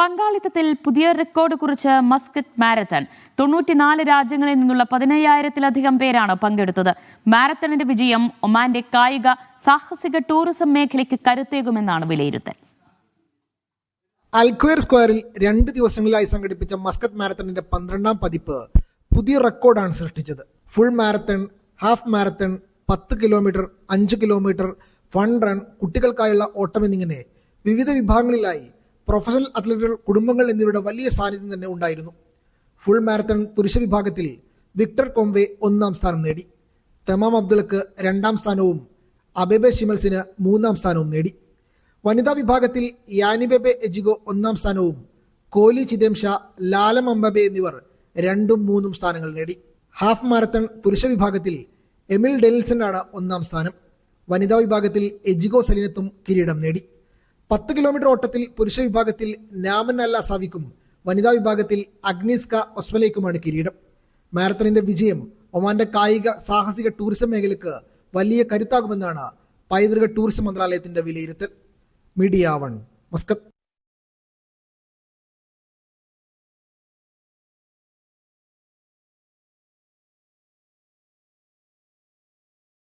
പങ്കാളിത്തത്തിൽ പുതിയ റെക്കോർഡ് കുറിച്ച് Muscat marathon. തൊണ്ണൂറ്റിനാല് രാജ്യങ്ങളിൽ നിന്നുള്ള പതിനയ്യായിരത്തിലധികം പേരാണ് പങ്കെടുത്തത്. മാരത്തണിന്റെ വിജയം ഒമാന്റെ കായിക സാഹസിക ടൂറിസം മേഖലയ്ക്ക് കരുത്തേകുമെന്നാണ് വിലയിരുത്തൽ. അൽക്വയർ സ്ക്വയറിൽ രണ്ട് ദിവസങ്ങളിലായി സംഘടിപ്പിച്ച മസ്കറ്റ് മാരത്തണിന്റെ പന്ത്രണ്ടാം പതിപ്പ് പുതിയ റെക്കോർഡാണ് സൃഷ്ടിച്ചത്. ഫുൾ മാരത്തൺ ഹാഫ് മാരത്തൺ പത്ത് കിലോമീറ്റർ അഞ്ച് കിലോമീറ്റർ ഫൺ റൺ കുട്ടികൾക്കായുള്ള ഓട്ടം എന്നിങ്ങനെ വിവിധ വിഭാഗങ്ങളിലായി പ്രൊഫഷണൽ അത്ലറ്റുകൾ കുടുംബങ്ങൾ എന്നിവരുടെ വലിയ സാന്നിധ്യം തന്നെ ഉണ്ടായിരുന്നു. ഫുൾ മാരത്തൺ പുരുഷ വിഭാഗത്തിൽ വിക്ടർ കോംവെ ഒന്നാം സ്ഥാനം നേടി. തമാം അബ്ദുൾക്ക് രണ്ടാം സ്ഥാനവും അബേബെ ഷിമൽസിന് മൂന്നാം സ്ഥാനവും നേടി. വനിതാ വിഭാഗത്തിൽ യാനിബെബെ എജിഗോ ഒന്നാം സ്ഥാനവും കോലി ചിദേം ലാലം അംബബെ എന്നിവർ രണ്ടും മൂന്നും സ്ഥാനങ്ങൾ നേടി. ഹാഫ് മാരത്തൺ പുരുഷ വിഭാഗത്തിൽ എമിൽ ഡെനിൽസനാണ് ഒന്നാം സ്ഥാനം. വനിതാ വിഭാഗത്തിൽ എജിഗോ സലിനത്തും കിരീടം നേടി. പത്ത് കിലോമീറ്റർ ഓട്ടത്തിൽ പുരുഷ വിഭാഗത്തിൽ നാമൻ അല്ല സാവിക്കും വനിതാ വിഭാഗത്തിൽ അഗ്നിസ്ക ഒസ്മലേക്കുമാണ് കിരീടം. മാരത്തണിന്റെ വിജയം ഒമാന്റെ കായിക സാഹസിക ടൂറിസം മേഖലയ്ക്ക് വലിയ കരുത്താകുമെന്നാണ് പൈതൃക ടൂറിസം മന്ത്രാലയത്തിന്റെ വിലയിരുത്തൽ. Media one Muscat.